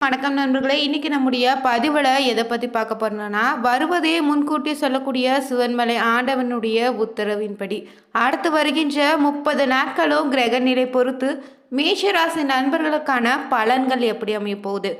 வணக்கம் நண்பர்களே இன்னைக்கு நம்முடைய பதிவில் எதை பற்றி பார்க்க போறோம்னா வருவதே முன்கூட்டி சொல்லக்கூடிய சிவன்மலை ஆண்டவனுடைய உத்தரவின்படி. அடுத்து வருகின்ற முப்பது நாட்களும் கிரக நிலை பொறுத்து மேஷராசி நண்பர்களுக்கான பலன்கள் எப்படி அமைய போகுது?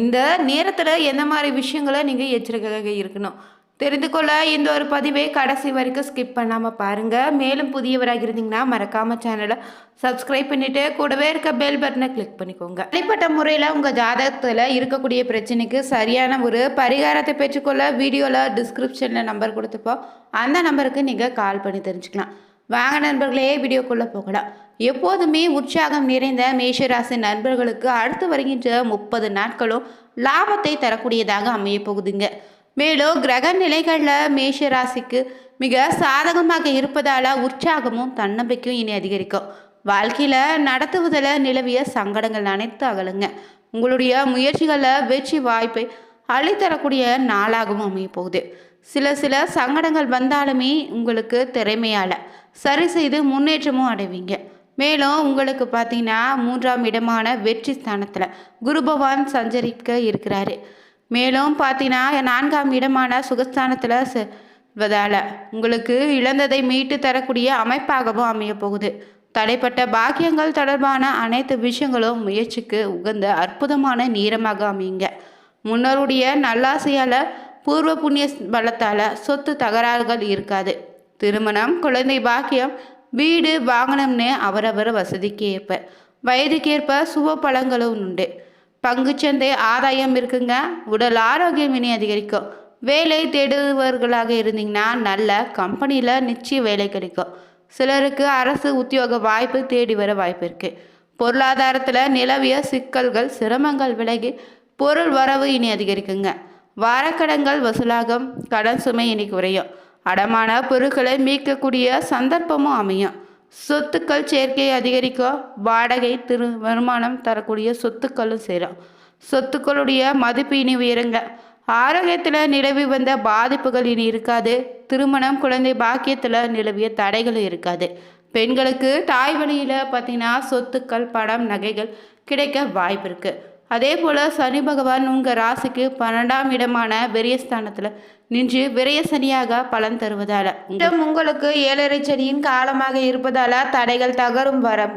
இந்த நேரத்தில் எந்த மாதிரி விஷயங்களை நீங்கள் எச்சரிக்கையாக இருக்கணும்? தெரிந்து கொள்ள இந்த ஒரு பதிவை கடைசி வரைக்கும் ஸ்கிப் பண்ணாமல் பாருங்கள் மேலும் புதியவராக இருந்தீங்கன்னா மறக்காம சேனலை சப்ஸ்கிரைப் பண்ணிவிட்டு கூடவே இருக்க பெல் பட்டனை கிளிக் பண்ணிக்கோங்க. தனிப்பட்ட முறையில் உங்கள் ஜாதகத்தில் இருக்கக்கூடிய பிரச்சனைக்கு சரியான ஒரு பரிகாரத்தை பெற்றுக்கொள்ள வீடியோவில் டிஸ்கிரிப்ஷனில் நம்பர் கொடுத்துப்போம். அந்த நம்பருக்கு நீங்கள் கால் பண்ணி தெரிஞ்சுக்கலாம். வாங்க நண்பர்களே வீடியோக்குள்ளே போகலாம். எப்போதுமே உற்சாகம் நிறைந்த மேஷராசி நண்பர்களுக்கு அடுத்து வருகின்ற முப்பது நாட்களும் லாபத்தை தரக்கூடியதாக அமைய போகுதுங்க. மேலும் கிரக நிலைகளில் மேஷ ராசிக்கு மிக சாதகமாக இருப்பதால் உற்சாகமும் தன்னம்பிக்கையும் இனி அதிகரிக்கும். வாழ்க்கையில் நடத்துவதில் நிலவிய சங்கடங்கள் அனைத்து அகலுங்க. உங்களுடைய முயற்சிகளில் வெற்றி வாய்ப்பை அள்ளித்தரக்கூடிய நாளாகவும் அமைய போகுது. சில சில சங்கடங்கள் வந்தாலுமே உங்களுக்கு திறமையால் சரி செய்து முன்னேற்றமும் அடைவீங்க. மேலும் உங்களுக்கு பார்த்தீங்கன்னா மூன்றாம் இடமான வெற்றி ஸ்தானத்தில் குரு பகவான் சஞ்சரிக்க இருக்கிறாரு. மேலும் பார்த்தீங்கன்னா நான்காம் இடமான சுகஸ்தானத்தில் செல்வதால் உங்களுக்கு இழந்ததை மீட்டு தரக்கூடிய அமைப்பாகவும் அமைய போகுது. தடைப்பட்ட பாக்கியங்கள் தொடர்பான அனைத்து விஷயங்களும் முயற்சிக்கு உகந்த அற்புதமான நேரமாக அமையுங்க. முன்னோருடைய நல்லாசையால் பூர்வ புண்ணிய பலத்தால் சொத்து தகராறுகள் இருக்காது. திருமணம் குழந்தை பாக்கியம் வீடு வாங்கணும்னு அவரவர் வசதிக்கு ஏற்ப வயதுக்கேற்ப சுப பழங்களும் உண்டு. பங்குச்சந்தை ஆதாயம் இருக்குங்க. உடல் ஆரோக்கியம் இனி அதிகரிக்கும். வேலை தேடுபவர்களாக இருந்தீங்கன்னா நல்ல கம்பெனியில் நிச்சயம் வேலை கிடைக்கும். சிலருக்கு அரசு உத்தியோக வாய்ப்பு தேடி வர வாய்ப்பு இருக்குது பொருளாதாரத்தில் நிலவிய சிக்கல்கள் சிரமங்கள் விலகி பொருள் வரவு இனி அதிகரிக்குங்க. வாரக்கடன்கள் வசூலாகும். கடன் சுமை இனி குறையும். அடமான பொருட்களை மீட்கக்கூடிய சந்தர்ப்பமும் அமையும். சொத்துக்கள் சேர்க்கை அதிகரிக்க வாடகை திரு வருமானம் தரக்கூடிய சொத்துக்களும் சேரும் சொத்துக்களுடைய மதிப்பு இனி உயருங்க. ஆரோக்கியத்தில் நிலவி வந்த பாதிப்புகள் இனி இருக்காது. திருமணம் குழந்தை பாக்கியத்தில் நிலவிய தடைகளும் இருக்காது. பெண்களுக்கு தாய் வழியில் பார்த்தீங்கன்னா சொத்துக்கள் படம் நகைகள் கிடைக்க வாய்ப்பு இருக்குது அதே போல் சனி பகவான் உங்கள் ராசிக்கு பன்னெண்டாம் இடமான விரயஸ்தானத்தில் நின்று விரய சனியாக பலன் தருவதால் உங்களுக்கு ஏழரை சனியின் காலமாக இருப்பதால் தடைகள் தகரும் வரம்.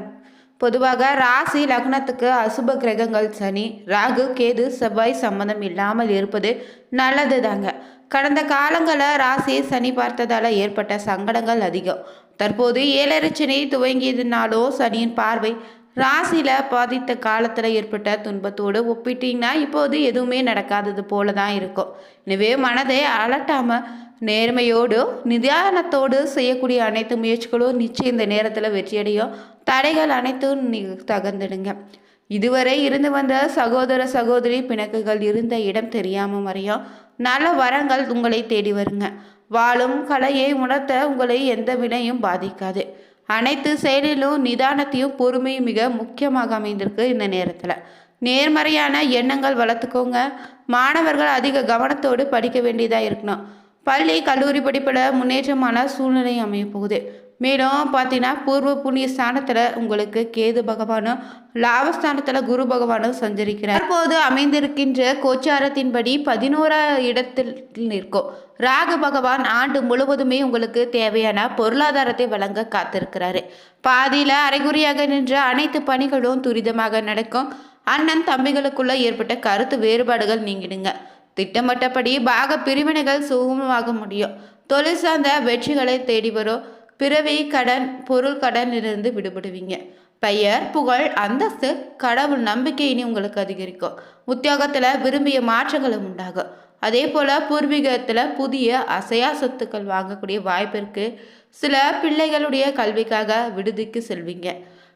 பொதுவாக ராசி லக்னத்துக்கு அசுப கிரகங்கள் சனி ராகு கேது செவ்வாய் சம்மந்தம் இல்லாமல் இருப்பது நல்லது தாங்க கடந்த காலங்களில் ராசியை சனி பார்த்ததால் ஏற்பட்ட சங்கடங்கள் அதிகம். தற்போது ஏழரை சனி துவங்கியதுனாலோ சனியின் பார்வை ராசியில் பாதித்த காலத்தில் ஏற்பட்ட துன்பத்தோடு ஒப்பிட்டிங்கன்னா இப்போது எதுவுமே நடக்காதது போல தான் இருக்கும். எனவே மனதை அலட்டாமல் நேர்மையோடு நிதானத்தோடு செய்யக்கூடிய அனைத்து முயற்சிகளும் நிச்சயம் இந்த நேரத்தில் வெற்றியடையும். தடைகள் அனைத்தும் தகர்ந்துடுங்க. இதுவரை இருந்து வந்த சகோதர சகோதரி பிணக்குகள் இருந்த இடம் தெரியாமல் மறையும். நல்ல வரங்கள் உங்களை தேடி வருங்க. வாழும் கலையை உணர்த்த உங்களை எந்த வினையும் பாதிக்காது. அனைத்து செயலிலும் நிதானத்தையும் பொறுமையும் மிக முக்கியமாக அமைந்திருக்கு இந்த நேரத்தில். நேர்மறையான எண்ணங்கள் வளர்த்துக்கோங்க. மாணவர்கள் அதிக கவனத்தோடு படிக்க வேண்டியதாக இருக்கணும். பள்ளி கல்லூரி படிப்பில் முன்னேற்றமான சூழ்நிலை அமையப்போகுது. மேலும் பார்த்தீங்கன்னா பூர்வ புண்ணிய ஸ்தானத்தில் உங்களுக்கு கேது பகவானும் லாபஸ்தானத்தில் குரு பகவானும் சஞ்சரிக்கிறார். தற்போது அமைந்திருக்கின்ற கோச்சாரத்தின்படி பதினோரா இடத்தில் நிற்கும். ராகு பகவான் ஆண்டு முழுவதுமே உங்களுக்கு தேவையான பொருளாதாரத்தை வழங்க காத்திருக்கிறாரு. பாதியில் அரைகுறியாக நின்ற அனைத்து பணிகளும் துரிதமாக நடக்கும். அண்ணன் தம்பிகளுக்குள்ள ஏற்பட்ட கருத்து வேறுபாடுகள் நீங்கிடுங்க. திட்டமிட்டபடி பாக பிரிவினைகள் சுகமமாக முடியும். தொழில் சார்ந்த வெற்றிகளை தேடி வரும். பிறவி கடன் பொருள் கடனிலிருந்து விடுபடுவீங்க. பெயர் புகழ் அந்தஸ்து கடவுள் நம்பிக்கை இனி உங்களுக்கு அதிகரிக்கும். உத்தியோகத்தில் விரும்பிய மாற்றங்களும் உண்டாகும். அதே போல் பூர்வீகத்தில் புதிய அசையா சொத்துக்கள் வாங்கக்கூடிய வாய்ப்பு இருக்குது சில பிள்ளைகளுடைய கல்விக்காக விடுதிக்கு செல்வீங்க.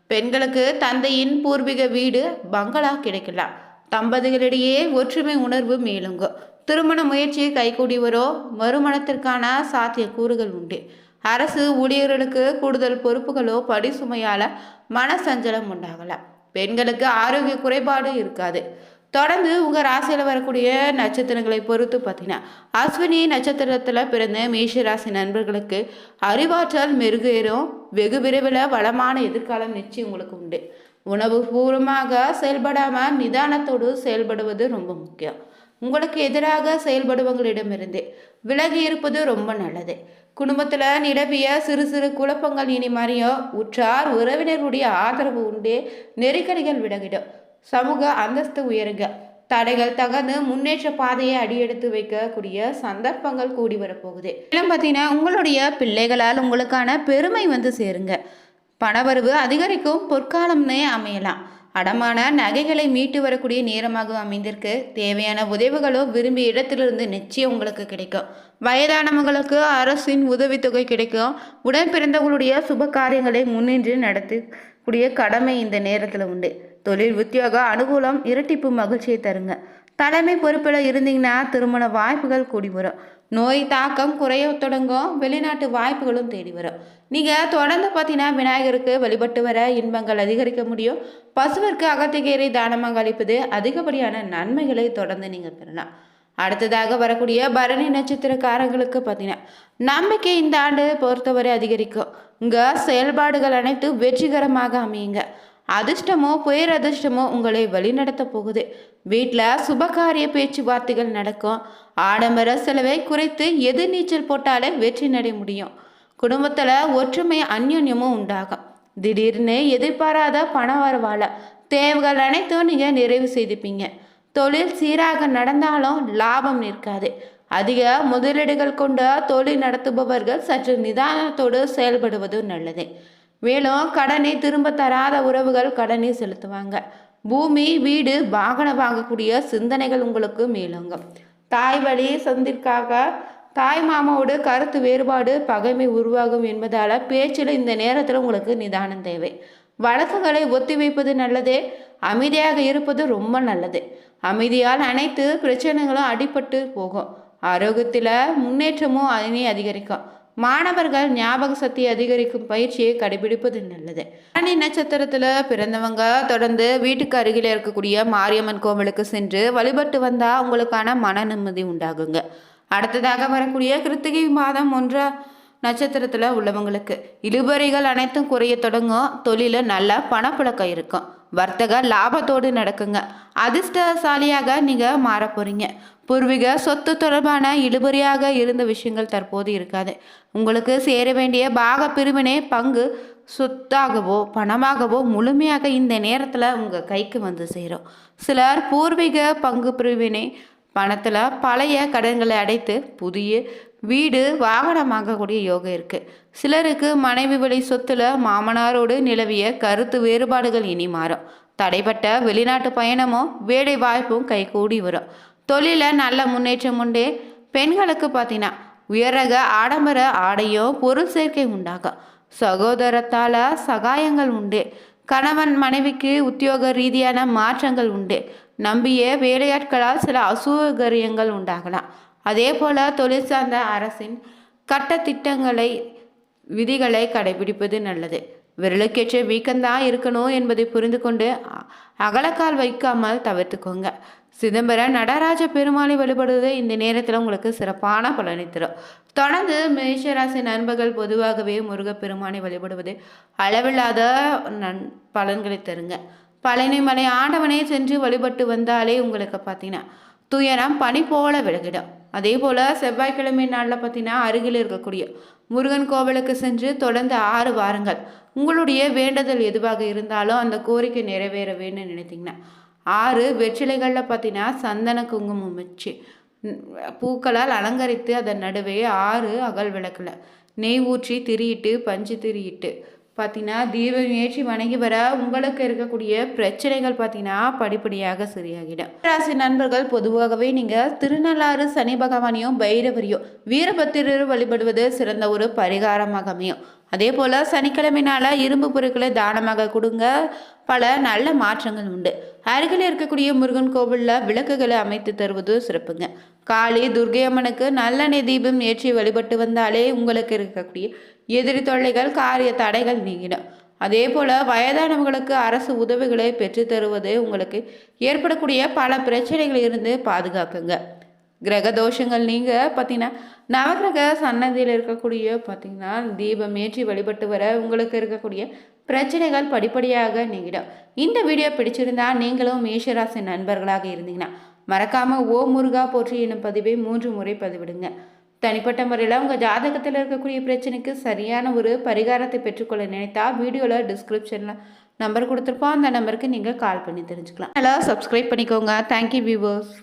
பெண்களுக்கு தந்தையின் பூர்வீக வீடு பங்களா கிடைக்கலாம். தம்பதிகளிடையே ஒற்றுமை உணர்வு மேலுங்கும். திருமண முயற்சியை கைகூடி வரோ மறுமணத்திற்கான சாத்திய கூறுகள் உண்டு. அரசு ஊழியர்களுக்கு கூடுதல் பொறுப்புகளோ படி சுமையால் மனசஞ்சலம் உண்டாகலை. பெண்களுக்கு ஆரோக்கிய குறைபாடு இருக்காது. தொடர்ந்து உங்கள் ராசியில் வரக்கூடிய நட்சத்திரங்களை பொறுத்து பார்த்தீங்கன்னா அஸ்வினி நட்சத்திரத்தில் பிறந்த மேஷ ராசி நண்பர்களுக்கு அறிவாற்றல் மெருகேறும். வெகு விரைவில் வளமான எதிர்காலம் நிச்சயம் உங்களுக்கு உண்டு. உணவு பூர்வமாக செயல்படாமல் நிதானத்தோடு செயல்படுவது ரொம்ப முக்கியம். உங்களுக்கு எதிராக செயல்படுபவங்களிடமிருந்து விலகி இருப்பது ரொம்ப நல்லது. குடும்பத்தில் நிலவிய சிறு சிறு குழப்பங்கள் இனி மாறியும் உற்றார் உறவினருடைய ஆதரவு உண்டு? நெருக்கடிகள் விலகிடும் சமூக அந்தஸ்து உயருங்க. தடைகள் தகர்ந்து முன்னேற்ற பாதையை அடியெடுத்து வைக்கக்கூடிய சந்தர்ப்பங்கள் கூடி வரப்போகுது. மேலும் பார்த்தீங்கன்னா உங்களுடைய பிள்ளைகளால் உங்களுக்கான பெருமை வந்து சேருங்க. பணவரவு அதிகரிக்கும் பொற்காலம்னே அமையலாம். அடமான நகைகளை மீட்டு வரக்கூடிய நேரமாக அமைந்திருக்கு. தேவையான உதவிகளோ விரும்பிய இடத்திலிருந்து நிச்சயம் உங்களுக்கு கிடைக்கும். வயதானவங்களுக்கு அரசின் உதவித்தொகை கிடைக்கும். உடன் பிறந்தவங்களுடைய சுப காரியங்களை முன்னின்று நடத்தக்கூடிய கடமை இந்த நேரத்தில் உண்டு. தொழில் உத்தியோக அனுகூலம் இரட்டிப்பு மகிழ்ச்சியை தருங்க. தலைமை பொறுப்பில் இருந்தீங்கன்னா திருமண வாய்ப்புகள் கூடி வரும். நோய் தாக்கம் குறைய தொடங்கும். வெளிநாட்டு வாய்ப்புகளும் தேடி வரும். நீங்கள் தொடர்ந்து பார்த்தீங்கன்னா விநாயகருக்கு வழிபட்டு வர இன்பங்கள் அதிகரிக்க முடியும். பசுவிற்கு அகத்திகீரை தானமாக அளிப்பது அதிகப்படியான நன்மைகளை தொடர்ந்து நீங்கள் பெறலாம். அடுத்ததாக வரக்கூடிய பரணி நட்சத்திரக்காரங்களுக்கு பார்த்தீங்கன்னா நம்பிக்கை இந்த ஆண்டு பொறுத்தவரை அதிகரிக்கும். இங்கே செயல்பாடுகள் அனைத்து வெற்றிகரமாக அமையுங்க. அதிர்ஷ்டமோ பேரதிர்ஷ்டமோ உங்களை வழிநடத்த போகுது. வீட்டில் சுபகாரிய பேச்சுவார்த்தைகள் நடக்கும். ஆடம்பர செலவை குறைத்து எதிர்நீச்சல் போட்டாலே வெற்றி நடைய முடியும். குடும்பத்தில் ஒற்றுமை அந்யோன்யமும் உண்டாகும். திடீர்னு எதிர்பாராத பண வரவால தேவைகள் அனைத்தும் நீங்கள் நிறைவு செய்துப்பீங்க. தொழில் சீராக நடந்தாலும் லாபம் நிற்காது. அதிக முதலீடுகள் கொண்ட தொழில் நடத்துபவர்கள் சற்று நிதானத்தோடு செயல்படுவது நல்லது. மேலும் கடனை திரும்ப தராத உறவுகள் கடனை செலுத்துவாங்க. பூமி வீடு வாகனம் வாங்கக்கூடிய சிந்தனைகள் உங்களுக்கு மேலோங்கும். தாய் வழி சந்திற்காக தாய் மாமாவோட கருத்து வேறுபாடு பகைமை உருவாகும் என்பதால் பேச்சில் இந்த நேரத்தில் உங்களுக்கு நிதானம் தேவை. வழக்குகளை ஒத்தி வைப்பது அமைதியாக இருப்பது ரொம்ப நல்லது. அமைதியால் அனைத்து பிரச்சனைகளும் அடிபட்டு போகும். ஆரோக்கியத்தில் முன்னேற்றமும் அதனை அதிகரிக்கும். மாணவர்கள் ஞாபக சக்தி அதிகரிக்கும் பயிற்சியை கடைபிடிப்பது நல்லது. அணி நட்சத்திரத்தில் பிறந்தவங்க தொடர்ந்து வீட்டுக்கு அருகில் இருக்கக்கூடிய மாரியம்மன் கோவிலுக்கு சென்று வழிபட்டு வந்தால் உங்களுக்கான மன நிம்மதி உண்டாகுங்க. அடுத்ததாக வரக்கூடிய கிருத்திகை மாதம் ஒன்றா நட்சத்திரத்தில் உள்ளவங்களுக்கு இழுபறிகள் அனைத்தும் குறைய தொடங்கும். தொழிலில் நல்ல பணப்புழக்கம் இருக்கும். வர்த்தக லாபத்தோடு நடக்குங்க. அதிர்ஷ்டசாலியாக நீங்கள் மாற போகிறீங்க பூர்வீக சொத்து தொடர்பான இழுபறியாக இருந்த விஷயங்கள் தற்போது இருக்காது. உங்களுக்கு சேர வேண்டிய பாக பிரிவினை பங்கு சொத்தாகவோ பணமாகவோ முழுமையாக இந்த நேரத்தில் உங்கள் கைக்கு வந்து சேரும். சிலர் பூர்வீக பங்கு பிரிவினை பணத்தில் பழைய கடன்களை அடைத்து புதிய வீடு வாகனம் வாங்கக்கூடிய யோகம் இருக்குது சிலருக்கு மனைவி வழி சொத்துல மாமனாரோடு நிலவிய கருத்து வேறுபாடுகள் இனி மாறும். தடைப்பட்ட வெளிநாட்டு பயணமும் வேலை வாய்ப்பும் கைகூடி வரும். தொழிலில் நல்ல முன்னேற்றம் உண்டு. பெண்களுக்கு பார்த்தீங்கன்னா உயரக ஆடம்பர ஆடையும் பொருள் சேர்க்கை உண்டாகும். சகோதரத்தால் சகாயங்கள் உண்டு. கணவன் மனைவிக்கு உத்தியோக ரீதியான மாற்றங்கள் உண்டு. நம்பிய வேலையாட்களால் சில அசூகரியங்கள் உண்டாகலாம். அதே போல் தொழில் சார்ந்த அரசின் கட்ட திட்டங்களை விதிகளை கடைபிடிப்பது நல்லது. விரலுக்கேற்ற வீக்கம்தான் இருக்கணும் என்பதை புரிந்து கொண்டு அகலக்கால் வைக்காமல் தவிர்த்துக்கோங்க. சிதம்பரம் நடராஜ பெருமாளை வழிபடுவது இந்த நேரத்தில் உங்களுக்கு சிறப்பான பலனை தரும். தொடர்ந்து மேஷராசி நண்பர்கள் பொதுவாகவே முருகப்பெருமானை வழிபடுவது அளவில்லாத நன் பலன்களை தருங்க. பழனிமலை ஆண்டவனே சென்று வழிபட்டு வந்தாலே உங்களுக்கு பார்த்தீங்கன்னா துயரம் பனி போல விலகிடும். அதே போல் செவ்வாய்க்கிழமை நாளில் பார்த்தீங்கன்னா அருகில் இருக்கக்கூடிய முருகன் கோவிலுக்கு சென்று தொடர்ந்து ஆறு வாரங்கள் உங்களுடைய வேண்டுதல் எதுவாக இருந்தாலும் அந்த கோரிக்கை நிறைவேற வேணும்னு நினைத்தீங்கன்னா ஆறு வெற்றிலைகளில் பார்த்தீங்கன்னா சந்தன குங்குமம் வச்சு பூக்களால் அலங்கரித்து அதன் நடுவே ஆறு அகல் விளக்கில் நெய் ஊற்றி திரியிட்டு பஞ்சு திரியிட்டு பார்த்தீங்கன்னா தீபம் ஏற்றி வணங்கி வர உங்களுக்கு இருக்கக்கூடிய பிரச்சனைகள் பார்த்தீங்கன்னா படிப்படியாக சரியாகிடும் ராசி நண்பர்கள் பொதுவாகவே நீங்கள் திருநள்ளாறு சனி பகவானையும் பைரவரையும் வீரபத்திரர் வழிபடுவது சிறந்த ஒரு பரிகாரமாக அமையும். அதே போல் சனிக்கிழமை நாளாக இரும்பு பொருட்களை தானமாக கொடுங்க. பல நல்ல மாற்றங்கள் உண்டு. அருகில் இருக்கக்கூடிய முருகன் கோவிலில் விளக்குகளை அமைத்து தருவது சிறப்புங்க. காளி துர்கை அம்மனுக்கு நல்லெண்ணெய் தீபம் ஏற்றி வழிபட்டு வந்தாலே உங்களுக்கு இருக்கக்கூடிய எதிரி தொல்லைகள் காரிய தடைகள் நீங்கிடும். அதே போல் வயதானவங்களுக்கு அரசு உதவிகளை பெற்று தருவது உங்களுக்கு ஏற்படக்கூடிய பல பிரச்சனைகள் இருந்து பாதுகாக்குங்க. கிரக தோஷங்கள் நீங்கள் பார்த்தீங்கன்னா நவகிரக சன்னதியில் இருக்கக்கூடிய பார்த்தீங்கன்னா தீபம் ஏற்றி வழிபட்டு வர உங்களுக்கு இருக்கக்கூடிய பிரச்சனைகள் படிப்படியாக நீங்கிடும். இந்த வீடியோ பிடிச்சிருந்தா நீங்களும் மேஷராசி நண்பர்களாக இருந்தீங்கன்னா மறக்காமல் ஓ முருகா போற்றி என்னும் பதிவை மூன்று முறை பதிவிடுங்க. தனிப்பட்ட முறையில் உங்கள் ஜாதகத்தில் இருக்கக்கூடிய பிரச்சனைக்கு சரியான ஒரு பரிகாரத்தை பெற்றுக்கொள்ள நினைத்தா வீடியோவில் டிஸ்கிரிப்ஷனில் நம்பர் கொடுத்துருப்போம் அந்த நம்பருக்கு நீங்கள் கால் பண்ணி தெரிஞ்சுக்கலாம். நல்லா சப்ஸ்கிரைப் பண்ணிக்கோங்க. Thank you viewers